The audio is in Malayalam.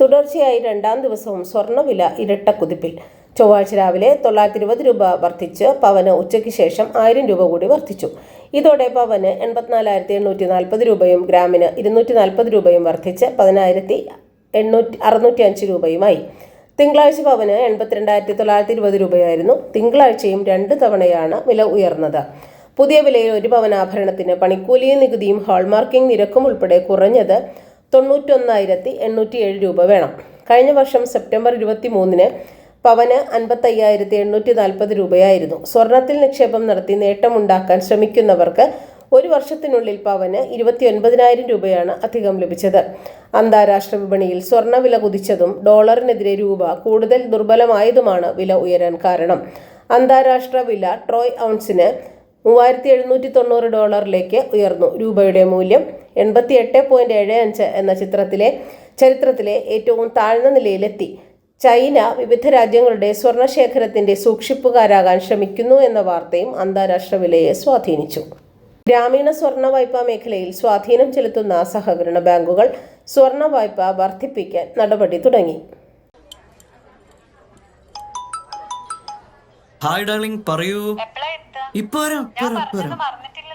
തുടർച്ചയായി രണ്ടാം ദിവസവും സ്വർണവില ഇരട്ട കുതിപ്പിൽ. ചൊവ്വാഴ്ച രാവിലെ തൊള്ളായിരത്തി ഇരുപത് രൂപ വർദ്ധിച്ച് പവന് ഉച്ചയ്ക്ക് ശേഷം ആയിരം രൂപ കൂടി വർദ്ധിച്ചു. ഇതോടെ പവന് എൺപത്തിനാലായിരത്തി എണ്ണൂറ്റി നാൽപ്പത് രൂപയും ഗ്രാമിന് ഇരുന്നൂറ്റി നാൽപ്പത് രൂപയും വർദ്ധിച്ച് പതിനായിരത്തി എണ്ണൂറ്റി അറുന്നൂറ്റി അഞ്ച് രൂപയുമായി. തിങ്കളാഴ്ച പവന് എൺപത്തിരണ്ടായിരത്തി തൊള്ളായിരത്തി ഇരുപത് രൂപയായിരുന്നു. തിങ്കളാഴ്ചയും രണ്ട് തവണയാണ് വില ഉയർന്നത്. പുതിയ വിലയിൽ ഒരു പവനാഭരണത്തിന് പണിക്കൂലിയും നികുതിയും ഹാൾമാർക്കിംഗ് നിരക്കും ഉൾപ്പെടെ കുറഞ്ഞത് തൊണ്ണൂറ്റൊന്നായിരത്തി എണ്ണൂറ്റി ഏഴ് രൂപ വേണം. കഴിഞ്ഞ വർഷം സെപ്റ്റംബർ ഇരുപത്തി മൂന്നിന് പവന് അൻപത്തയ്യായിരത്തി എണ്ണൂറ്റി നാൽപ്പത് രൂപയായിരുന്നു. സ്വർണത്തിൽ നിക്ഷേപം നടത്തി നേട്ടമുണ്ടാക്കാൻ ശ്രമിക്കുന്നവർക്ക് ഒരു വർഷത്തിനുള്ളിൽ പവന് ഇരുപത്തി ഒൻപതിനായിരം രൂപയാണ് അധികം ലഭിച്ചത്. അന്താരാഷ്ട്ര വിപണിയിൽ സ്വർണവില കുതിച്ചതും ഡോളറിനെതിരെ രൂപ കൂടുതൽ ദുർബലമായതുമാണ് വില ഉയരാൻ കാരണം. അന്താരാഷ്ട്ര വില ട്രോയ് ഔൺസിന് മൂവായിരത്തി എഴുന്നൂറ്റി തൊണ്ണൂറ് ഡോളറിലേക്ക് ഉയർന്നു. രൂപയുടെ മൂല്യം എൺപത്തി എട്ട് പോയിന്റ് ഏഴ് അഞ്ച് എന്ന ചിത്രത്തിലെ ചരിത്രത്തിലെ ഏറ്റവും താഴ്ന്ന നിലയിലെത്തി. ചൈന വിവിധ രാജ്യങ്ങളുടെ സ്വർണശേഖരത്തിന്റെ സൂക്ഷിപ്പുകാരാകാൻ ശ്രമിക്കുന്നു എന്ന വാർത്തയും അന്താരാഷ്ട്ര വിലയെ സ്വാധീനിച്ചു. ഗ്രാമീണ സ്വർണ വായ്പാ മേഖലയിൽ സ്വാധീനം ചെലുത്തുന്ന സഹകരണ ബാങ്കുകൾ സ്വർണ വായ്പ വർദ്ധിപ്പിക്കാൻ നടപടി തുടങ്ങി. ഹായ് ഡാർലിംഗ് പറയൂ? ഇപ്പൊ വരാം